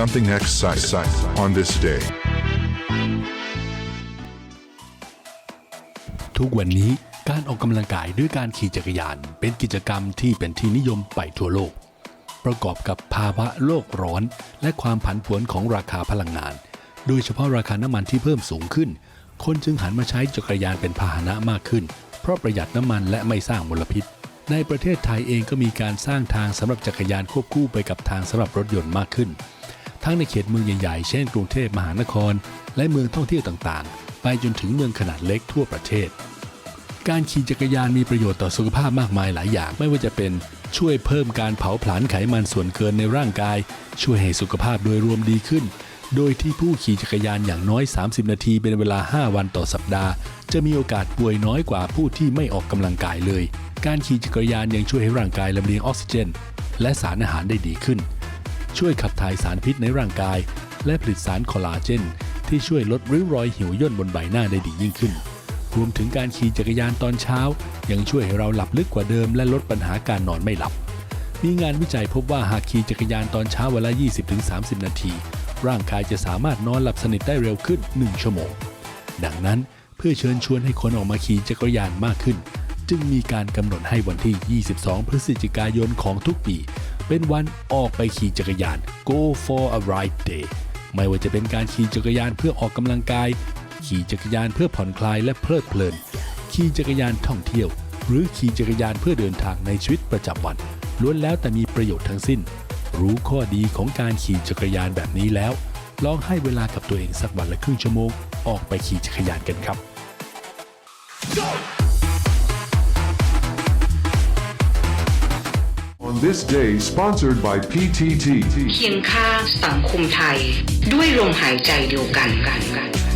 something exciting on this day. ทุกวันนี้การออกกำลังกายด้วยการขี่จักรยาน เป็นกิจกรรมที่เป็นที่นิยมไปทั่วโลก ประกอบกับภาวะโลกร้อน และความผันผวนของราคาพลังงาน โดยเฉพาะราคาน้ำมันที่เพิ่มสูงขึ้น คนจึงหันมาใช้จักรยานเป็นพาหนะมากขึ้น เพราะประหยัดน้ำมันและไม่สร้างมลพิษ ในประเทศไทยเองก็มีการสร้างทางสำหรับจักรยานควบคู่ไปกับทางสำหรับรถยนต์มากขึ้น ทั้งในเขตเมืองใหญ่ๆ เช่นกรุงเทพมหานคร และเมืองท่องเที่ยวต่างๆ ไปจนถึงเมืองขนาดเล็กทั่วประเทศ การขี่จักรยานมีประโยชน์ต่อสุขภาพมากมายหลายอย่างไม่ว่าจะเป็นช่วยเพิ่มการเผาผลาญไขมันส่วนเกินในร่างกาย ช่วยให้สุขภาพโดยรวมดีขึ้น โดยที่ผู้ขี่จักรยานอย่างน้อย 30 นาทีเป็นเวลา 5 วันต่อสัปดาห์ จะมีโอกาสป่วยน้อยกว่าผู้ที่ไม่ออกกำลังกายเลย การขี่จักรยานยังช่วยให้ร่างกายลำเลียงออกซิเจน และสารอาหารได้ดีขึ้น ช่วยขับถ่ายสารพิษในร่างกาย และผลิตสารคอลลาเจน ที่ช่วยลดริ้วรอยเหี่ยวย่นบนใบหน้าได้ดียิ่งขึ้น รวมถึงการขี่จักรยานตอนเช้า ยังช่วยให้เราหลับลึกกว่าเดิม และลดปัญหาการนอนไม่หลับ มีงานวิจัยพบว่าหากขี่จักรยานตอนเช้าเวลา 20-30 นาที ร่างกายจะสามารถนอนหลับสนิทได้เร็วขึ้น 1 ชั่วโมง ดังนั้นเพื่อเชิญชวนให้คนออกมาขี่จักรยานมากขึ้น จึงมีการกำหนดให้วันที่ 22 พฤศจิกายนของทุกปี เป็นวันออกไปขี่จักรยาน Go for a ride day ไม่ว่าจะเป็นการขี่จักรยานเพื่อออกกำลังกาย ขี่จักรยานเพื่อผ่อนคลายและเพลิดเพลิน ขี่จักรยานท่องเที่ยว หรือขี่จักรยานเพื่อเดินทางในชีวิตประจำวันล้วนแล้วแต่มีประโยชน์ทั้งสิ้น รู้ข้อดีของการขี่จักรยานแบบนี้แล้ว ลองให้เวลากับตัวเองสักวันละครึ่งชั่วโมง ออกไปขี่จักรยานกันครับ On this day, sponsored by PTT. เคียงข้างสังคมไทย ด้วยลมหายใจเดียวกันกันกัน